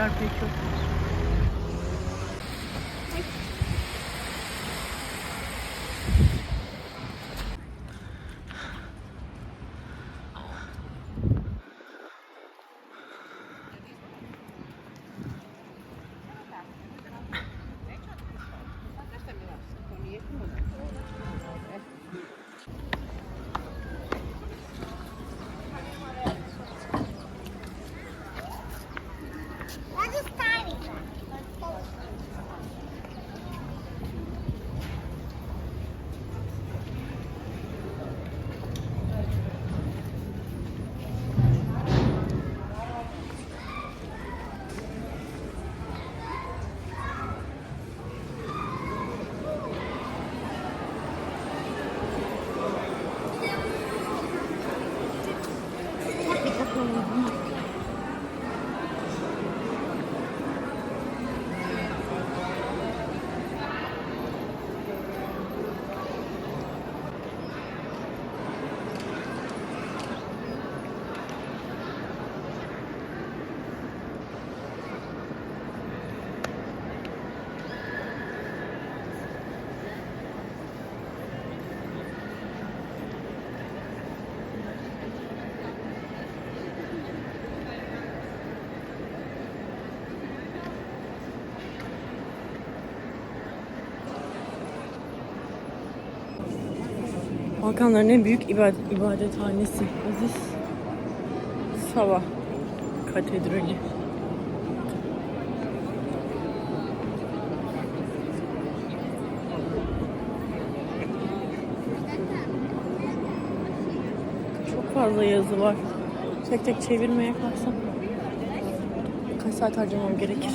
yer pek yok. Balkanların en büyük ibadet, ibadethanesi. Aziz Sava Katedrali. Çok fazla yazı var. Tek tek çevirmeye kalksam kaç saat harcamam gerekir?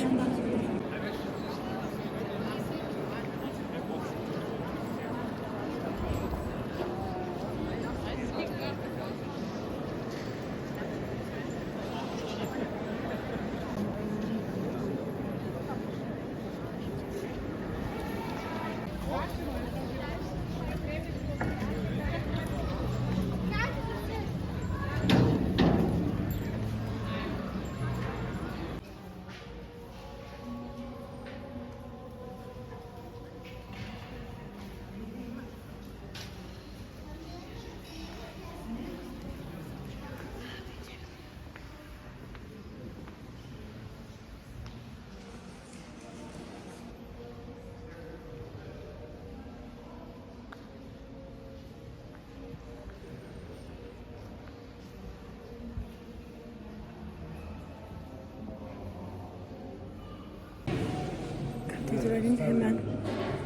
Katedralin hemen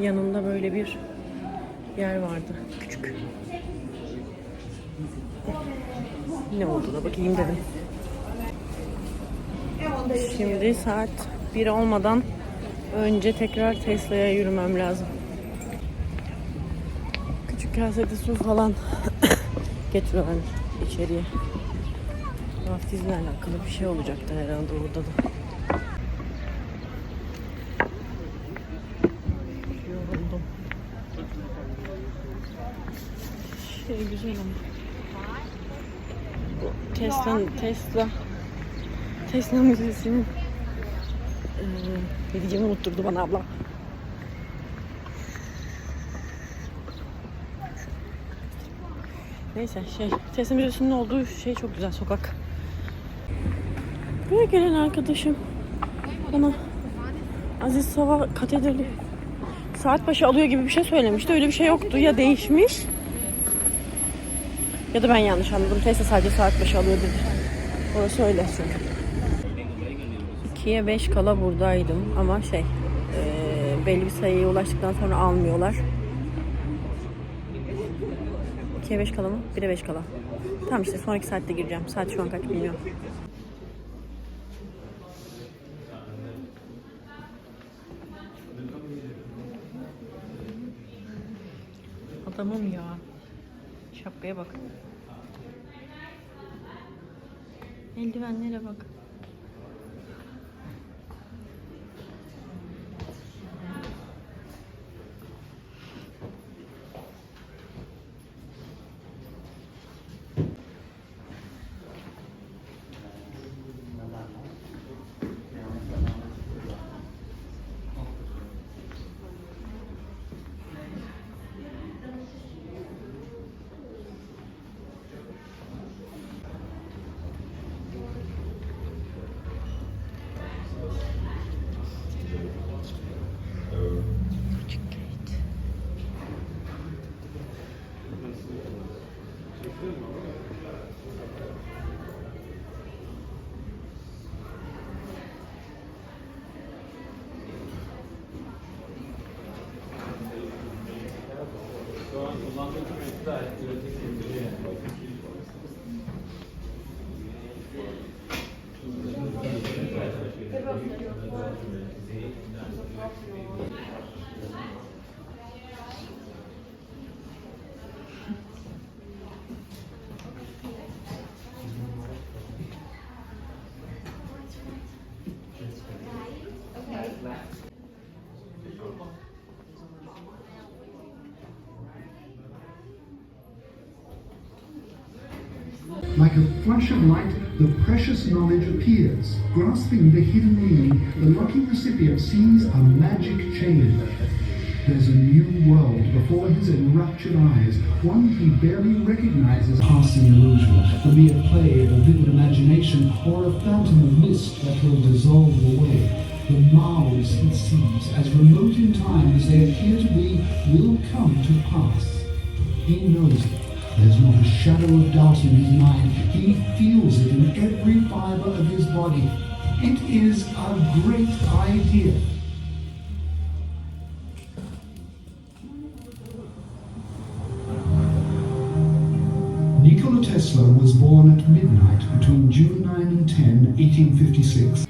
yanında böyle bir yer vardı. Küçük. Ne olduğuna bakayım dedim. Şimdi saat 1 olmadan önce tekrar Tesla'ya yürümem lazım. Küçük kasede su falan getiriyorlar içeriye. Vaftizle alakalı bir şey olacaktı herhalde orada da. Yoruldum. Şey güzel ama. Tesla, Tesla, Tesla Müzesi'nin eee ne diyeceğimi unutturdu bana abla. Neyse şey Tesla Müzesi'nin olduğu şey çok güzel sokak. Buraya gelen arkadaşım bana Aziz Sava Katedrali saat başı alıyor gibi bir şey söylemişti. Öyle bir şey yoktu. Ya değişmiş ya da ben yanlış anladım. Tesla sadece saat başı alıyor dedi. Orası öyle çünkü. 2'ye 5 kala buradaydım ama şey eee, belli bir sayıya ulaştıktan sonra almıyorlar. 2'ye 5 kala mı? 1'e 5 kala. Tamam işte sonraki saatte gireceğim. Saat şu an kaç bilmiyorum. Adamım ya. Şapkaya bak. Eldivenlere bak. Like a flash of light, the precious knowledge appears. Grasping the hidden meaning, the lucky recipient sees a magic change. There's a new world before his enraptured eyes, one he barely recognizes. Passing illusion, the mere play of a vivid imagination, or a phantom of mist that will dissolve away. The marvels he sees, as remote in time as they appear to be, will come to pass. He knows it. There's not a shadow of doubt in his mind. He feels it in every fiber of his body. It is a great idea. Nikola Tesla was born at midnight between June 9 and 10, 1856.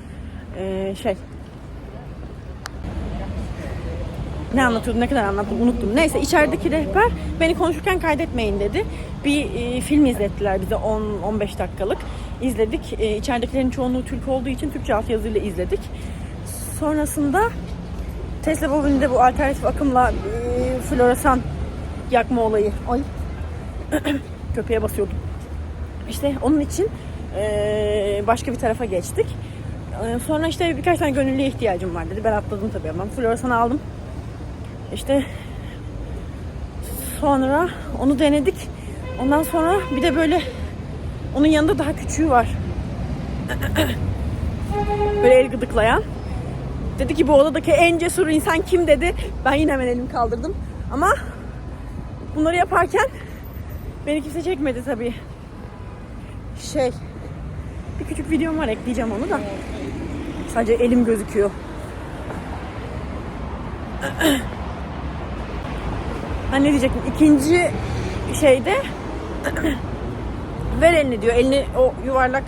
Ee, şey. Ne anlatıyordu, ne kadar anlattım unuttum. Neyse içerideki rehber beni konuşurken kaydetmeyin dedi. Bir e, film izlettiler bize 10-15 dakikalık. İzledik. E, içeridekilerin çoğunluğu Türk olduğu için Türkçe altyazıyla izledik. Sonrasında Tesla bobininde bu alternatif akımla e, floresan yakma olayı. Ay. Köpeğe basıyordum. İşte onun için eee, başka bir tarafa geçtik. Eee, sonra işte birkaç tane gönüllüye ihtiyacım var dedi. Ben atladım tabii hemen. Floresan'ı aldım. İşte sonra onu denedik. Ondan sonra bir de böyle onun yanında daha küçüğü var. böyle el gıdıklayan. Dedi ki bu odadaki en cesur insan kim dedi. Ben yine hemen elimi kaldırdım. Ama bunları yaparken beni kimse çekmedi tabii şey bir küçük videom var ekleyeceğim onu da. Sadece elim gözüküyor. Ben ne diyecektim? İkinci şeyde ver elini diyor. Elini o yuvarlak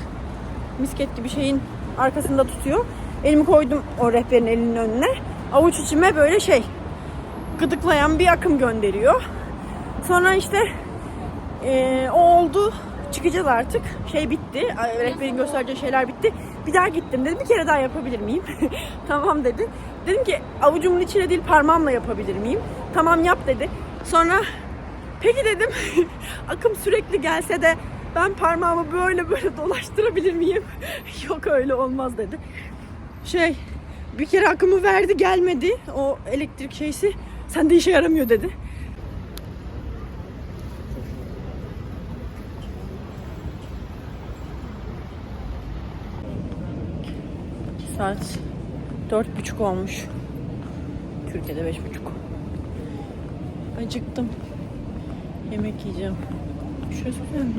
misket gibi şeyin arkasında tutuyor. Elimi koydum o rehberin elinin önüne. Avuç içime böyle şey gıdıklayan bir akım gönderiyor. Sonra işte ee, o oldu. Çıkacağız artık. Şey bitti. Rehberin göstereceği şeyler bitti. Bir daha gittim dedim. Bir kere daha yapabilir miyim? tamam dedi. Dedim ki avucumun içine değil parmağımla yapabilir miyim? Tamam yap dedi. Sonra peki dedim akım sürekli gelse de ben parmağımı böyle böyle dolaştırabilir miyim? Yok öyle olmaz dedi. Şey bir kere akımı verdi gelmedi. O elektrik şeysi sende işe yaramıyor dedi. Saat dört buçuk olmuş. Türkiye'de beş buçuk. Acıktım. Yemek yiyeceğim. Şurası güzel mi?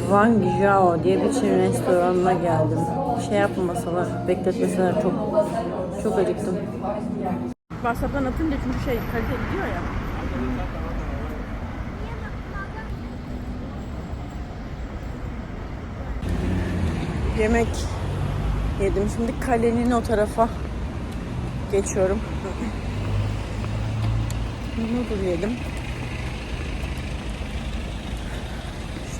Wang Jiao diye bir Çin restoranına geldim. Şey yapmasalar, bekletmeseler çok çok acıktım. WhatsApp'tan atınca çünkü şey kalite gidiyor ya. Yemek yedim. Şimdi kalenin o tarafa geçiyorum. Noodle yedim.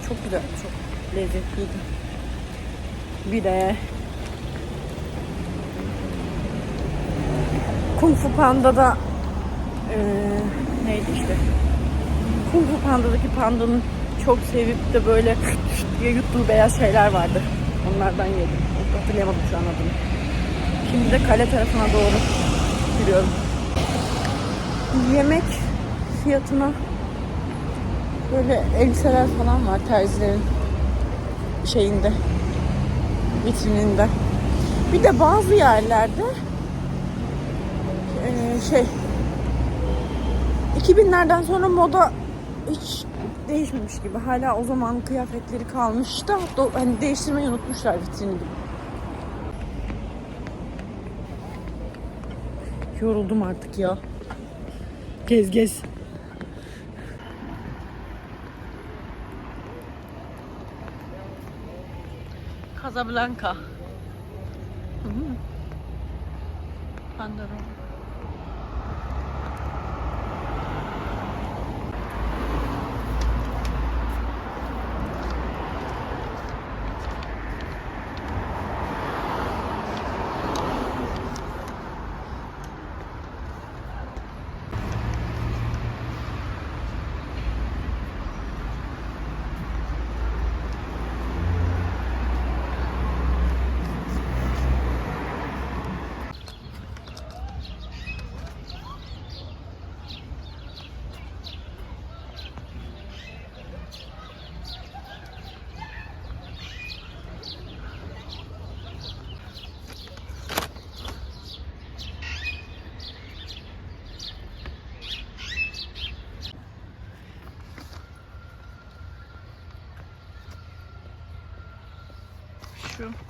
Çok güzel, çok lezzetliydi. Bir de Kung Fu Panda'da eee neydi işte Kung Fu Panda'daki pandanın çok sevip de böyle diye yuttuğu beyaz şeyler vardı. Onlardan yedim. Hatırlayamadım şu an adını. Şimdi de kale tarafına doğru yürüyorum. Yemek fiyatına böyle elbiseler falan var terzilerin şeyinde vitrininde. Bir de bazı yerlerde şey 2000'lerden sonra moda hiç değişmemiş gibi. Hala o zaman kıyafetleri kalmış da hani değiştirmeyi unutmuşlar vitrini gibi. Yoruldum artık ya. Gez gez. Casablanca. Hı. Pandora. Şu.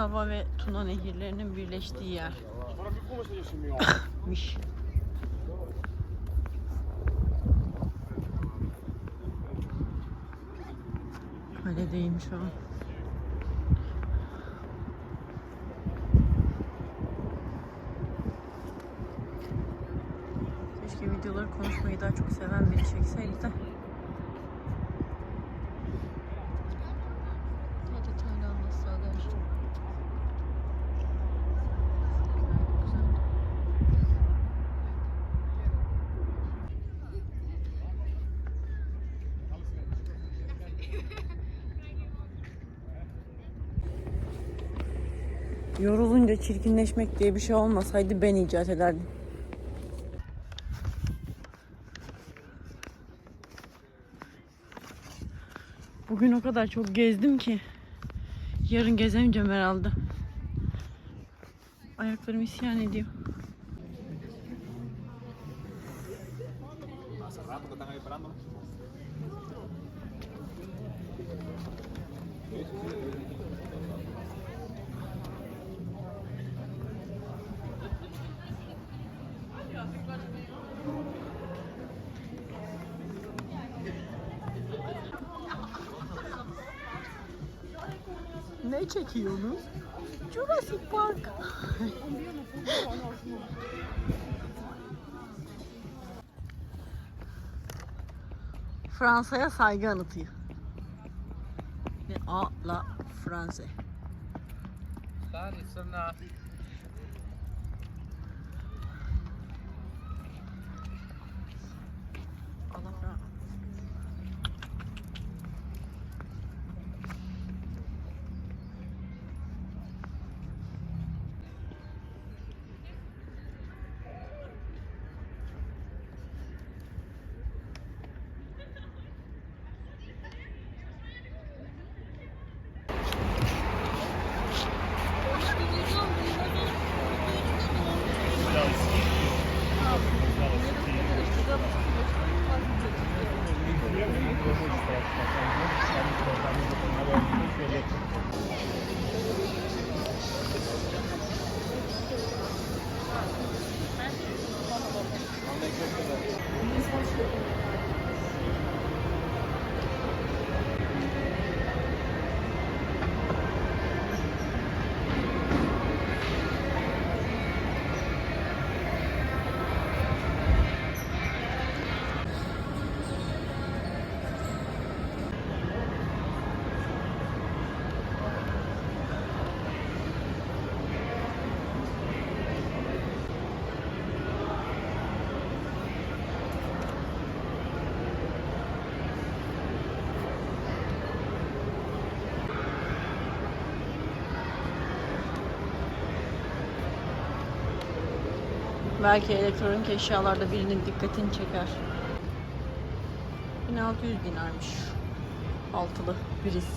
Sava ve Tuna nehirlerinin birleştiği yer. Miş. Kaledeyim şu an. Keşke videoları konuşmayı daha çok seven biri çekseydi de. Daha detaylı anlatsalar. Güzel. Yorulunca çirkinleşmek diye bir şey olmasaydı ben icat ederdim. Bugün o kadar çok gezdim ki yarın gezemeyeceğim herhalde. Ayaklarım isyan ediyor. Ne çekiyorsunuz? Jurassic Park. Fransa'ya saygı anıtı. Ve A la France. Stari görmek isteyen arkadaşlarımızın kendi programımızda bulunma Belki elektronik eşyalarda birinin dikkatini çeker. 1600 dinarmış. Altılı priz.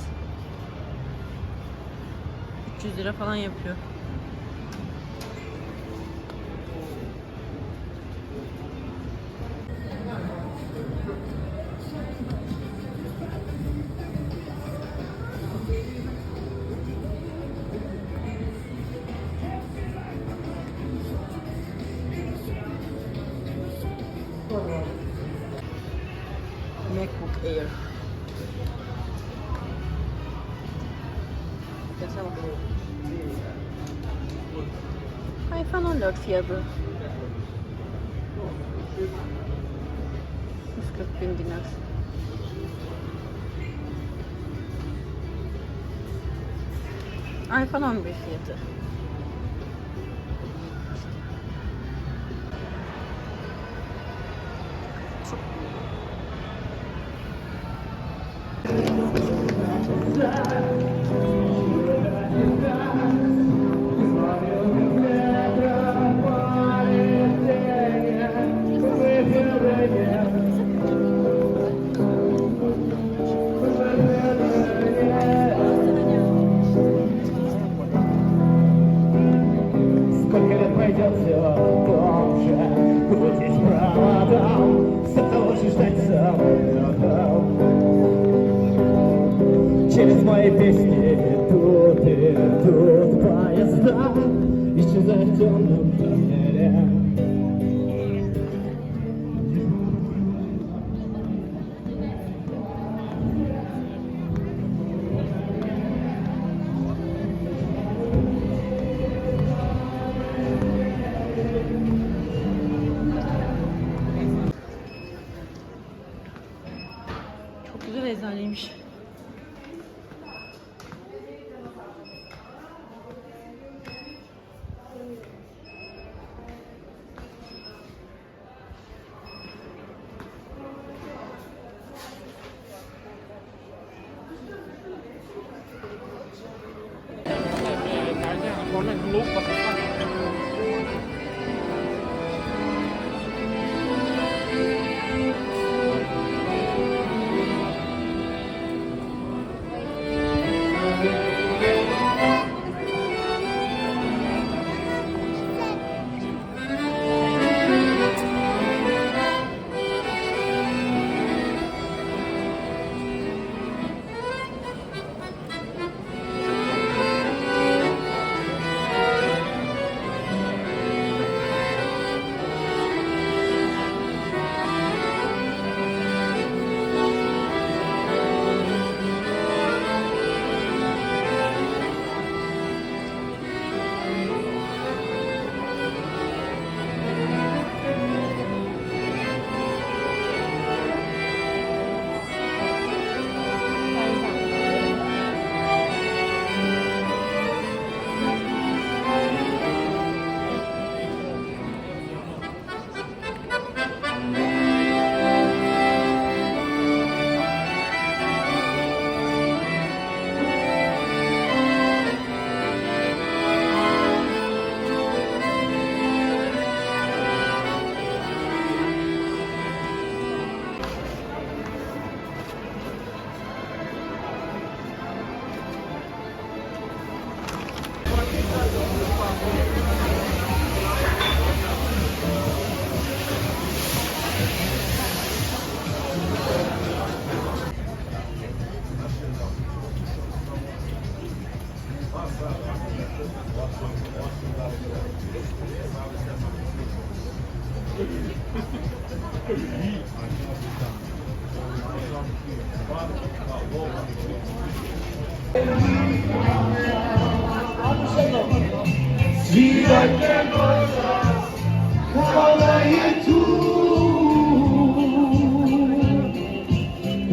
300 lira falan yapıyor. 4 fiyatı. 140 bin dinar. iPhone eczaneymiş.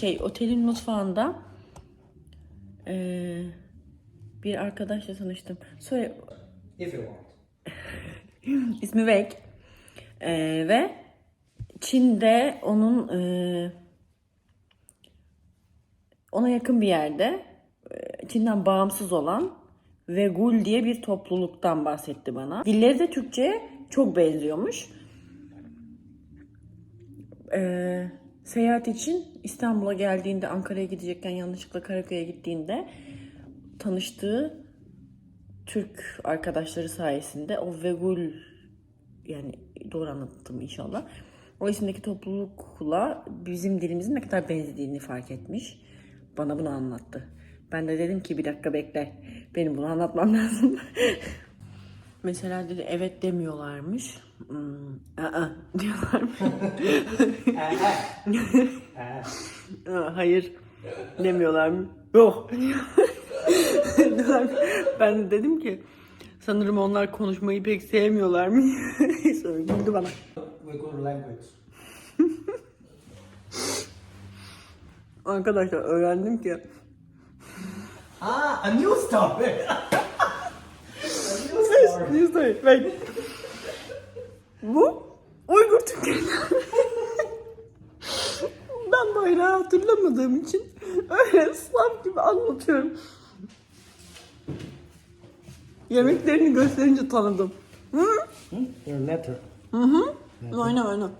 şey otelin mutfağında eee, bir arkadaşla tanıştım. Söyle If you want. İsmi Wei. Ee, ve Çin'de onun e, ona yakın bir yerde e, Çin'den bağımsız olan Vegul diye bir topluluktan bahsetti bana. Dilleri de Türkçe'ye çok benziyormuş. Ee, seyahat için İstanbul'a geldiğinde Ankara'ya gidecekken yanlışlıkla Karaköy'e gittiğinde tanıştığı Türk arkadaşları sayesinde o Vegul yani doğru anlattım inşallah. O isimdeki toplulukla bizim dilimizin ne kadar benzediğini fark etmiş. Bana bunu anlattı. Ben de dedim ki bir dakika bekle. Benim bunu anlatmam lazım. Mesela dedi evet demiyorlarmış. Hmm, aa, diyorlarmış. Aa, Hayır demiyorlar mı? Yok. Ben de dedim ki sanırım onlar konuşmayı pek sevmiyorlar mı? Sonra güldü bana. Language. Arkadaşlar öğrendim ki Ah, a new story. New story. Yüzde Wait. Bu Uygur Türkleri. ben bayrağı hatırlamadığım için öyle Slav gibi anlatıyorum. Yemeklerini gösterince tanıdım. Hı? Your letter. Hı hı. Aynen aynen.